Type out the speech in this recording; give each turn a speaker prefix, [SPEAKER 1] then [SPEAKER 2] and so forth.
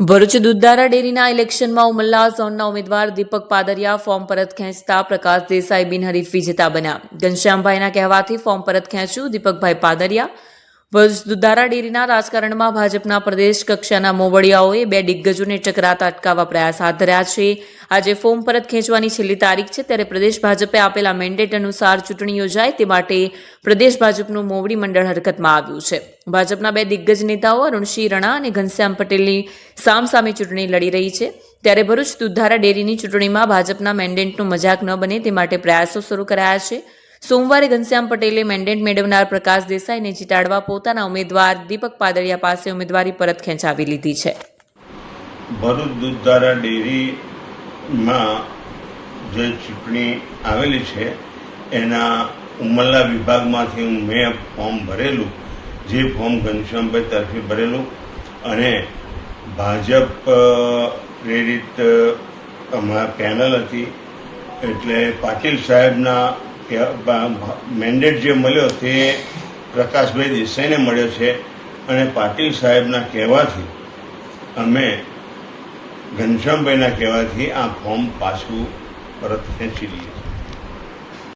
[SPEAKER 1] ભરૂચ દૂધધારા ડેરીના ઇલેક્શનમાં ઉમલ્લા ઝોનના ઉમેદવાર દીપક પાદરિયા ફોર્મ પરત ખેંચતા પ્રકાશ દેસાઈ બિનહરીફ વિજેતા બન્યા. ઘનશ્યામભાઈના કહેવાથી ફોર્મ પરત ખેંચ્યું દીપકભાઈ પાદરિયા. ભરૂચ દુધારા ડેરીના રાજકારણમાં ભાજપના પ્રદેશ કક્ષાના મોવડિયાઓએ બે દિગ્ગજોને ટકરાતા અટકાવવા પ્રયાસ હાથ ધર્યા છે. આજે ફોર્મ પરત ખેંચવાની છેલ્લી તારીખ છે, ત્યારે પ્રદેશ ભાજપે આપેલા મેન્ડેટ અનુસાર ચૂંટણી યોજાય તે માટે પ્રદેશ ભાજપનું મોવડી મંડળ હરકતમાં આવ્યું છે. ભાજપના બે દિગ્ગજ નેતાઓ અરુણસિંહ રણા અને ઘનશ્યામ પટેલની સામસામે ચૂંટણી લડી રહી છે. ત્યારે ભરૂચ દુધારા ડેરીની ચૂંટણીમાં ભાજપના મેન્ડેટનો મજાક ન બને તે માટે પ્રયાસો શરૂ કરાયા છે. સોમવારે ઘનશ્યામ પટેલે મેન્ડેટ મેળવનાર પ્રકાશ દેસાઈને જીતાડવા પોતાના ઉમેદવાર દીપક પાદળિયા પાસે ઉમેદવારી પરત ખેંચાવી લીધી છે.
[SPEAKER 2] ભરૂચ દૂધધારા ડેરીમાં જે ચૂંટણી આવેલી છે, એના ઉમરલા વિભાગમાંથી હું મેં ફોર્મ ભરેલું, જે ફોર્મ ઘનશ્યામભાઈ તરફી ભરેલું અને ભાજપ પ્રેરિત અમારા પેનલ હતી, એટલે પાટીલ સાહેબના મેન્ડેટ જે મળ્યો તે પ્રકાશભાઈ દેસાઈને મળ્યો છે અને પાટીલ સાહેબના કહેવાથી અમે ઘનશ્યામભાઈના કહેવાથી આ ફોર્મ પાછું પરત ખેંચી લઈએ